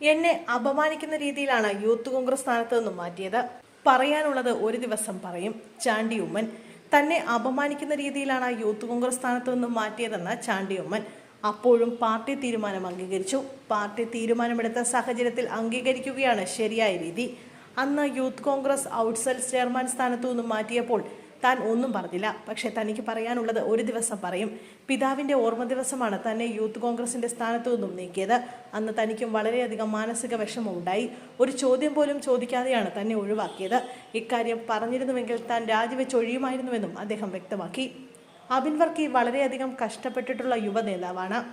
എന്നെ അപമാനിക്കുന്ന രീതിയിലാണ് യൂത്ത് കോൺഗ്രസ് സ്ഥാനത്ത് നിന്നും മാറ്റിയത്. പറയാനുള്ളത് ഒരു ദിവസം പറയും ചാണ്ടി ഉമ്മൻ തന്നെ അപമാനിക്കുന്ന രീതിയിലാണ് യൂത്ത് കോൺഗ്രസ് സ്ഥാനത്ത് നിന്നും മാറ്റിയതെന്ന് ചാണ്ടി ഉമ്മൻ അപ്പോഴും പാർട്ടി തീരുമാനം അംഗീകരിച്ചു. പാർട്ടി തീരുമാനമെടുത്ത സാഹചര്യത്തിൽ അംഗീകരിക്കുകയാണ് ശരിയായ രീതി. അന്ന് യൂത്ത് കോൺഗ്രസ് ഔട്ട്സെൽസ് ചെയർമാൻ സ്ഥാനത്തു നിന്നും മാറ്റിയപ്പോൾ താൻ ഒന്നും പറഞ്ഞില്ല. പക്ഷേ തനിക്ക് പറയാനുള്ളത് ഒരു ദിവസം പറയും. പിതാവിന്റെ ഓർമ്മ ദിവസമാണ് തന്നെ യൂത്ത് കോൺഗ്രസിന്റെ സ്ഥാനത്തു നിന്നും നീക്കിയത്. അന്ന് തനിക്കും വളരെയധികം മാനസിക വിഷമമുണ്ടായി ഒരു ചോദ്യം പോലും ചോദിക്കാതെയാണ് തന്നെ ഒഴിവാക്കിയത്. ഇക്കാര്യം പറഞ്ഞിരുന്നുവെങ്കിൽ താൻ രാജിവെച്ചൊഴിയുമായിരുന്നുവെന്നും അദ്ദേഹം വ്യക്തമാക്കി. അബിൻ വർക്കി വളരെയധികം കഷ്ടപ്പെട്ടിട്ടുള്ള യുവ നേതാവാണ്.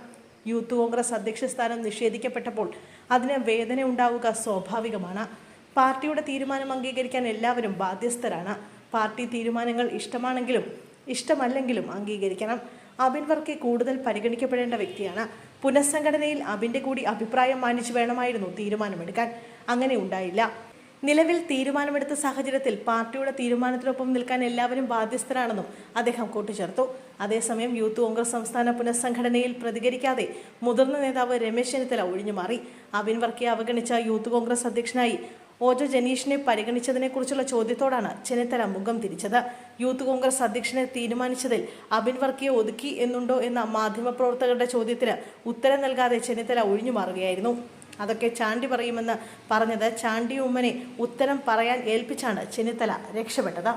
യൂത്ത് കോൺഗ്രസ് അധ്യക്ഷ സ്ഥാനം നിഷേധിക്കപ്പെട്ടപ്പോൾ അതിന് വേദന ഉണ്ടാവുക സ്വാഭാവികമാണ്. പാർട്ടിയുടെ തീരുമാനം അംഗീകരിക്കാൻ എല്ലാവരും ബാധ്യസ്ഥരാണ്. പാർട്ടി തീരുമാനങ്ങൾ ഇഷ്ടമാണെങ്കിലും ഇഷ്ടമല്ലെങ്കിലും അംഗീകരിക്കണം. അബിൻ വർക്കെ കൂടുതൽ പരിഗണിക്കപ്പെടേണ്ട വ്യക്തിയാണ്. പുനഃസംഘടനയിൽ അബിന്റെ കൂടി അഭിപ്രായം മാനിച്ചു വേണമായിരുന്നു തീരുമാനമെടുക്കാൻ. അങ്ങനെ ഉണ്ടായില്ല. നിലവിൽ തീരുമാനമെടുത്ത സാഹചര്യത്തിൽ പാർട്ടിയുടെ തീരുമാനത്തിനൊപ്പം നിൽക്കാൻ എല്ലാവരും ബാധ്യസ്ഥരാണെന്നും അദ്ദേഹം കൂട്ടിച്ചേർത്തു. അതേസമയം യൂത്ത് കോൺഗ്രസ് സംസ്ഥാന പുനഃസംഘടനയിൽ പ്രതികരിക്കാതെ മുതിർന്ന നേതാവ് രമേശ് ചെന്നിത്തല ഒഴിഞ്ഞുമാറി. അബിൻ വർക്കിയെ അവഗണിച്ച യൂത്ത് കോൺഗ്രസ് അധ്യക്ഷനായി ഓജോ ജനീഷിനെ പരിഗണിച്ചതിനെക്കുറിച്ചുള്ള ചോദ്യത്തോടാണ് ചെന്നിത്തല മുഖം തിരിച്ചത്. യൂത്ത് കോൺഗ്രസ് അധ്യക്ഷനെ തീരുമാനിച്ചതിൽ അബിൻ വർക്കിയെ ഒതുക്കി എന്നുണ്ടോ എന്ന മാധ്യമപ്രവർത്തകരുടെ ചോദ്യത്തിന് ഉത്തരം നൽകാതെ ചെന്നിത്തല ഒഴിഞ്ഞു മാറുകയായിരുന്നു. അതൊക്കെ ചാണ്ടി പറയുമെന്ന് പറഞ്ഞത് ചാണ്ടി ഉമ്മനെ ഉത്തരം പറയാൻ ഏൽപ്പിച്ചാണ് ചെന്നിത്തല രക്ഷപ്പെട്ടത്.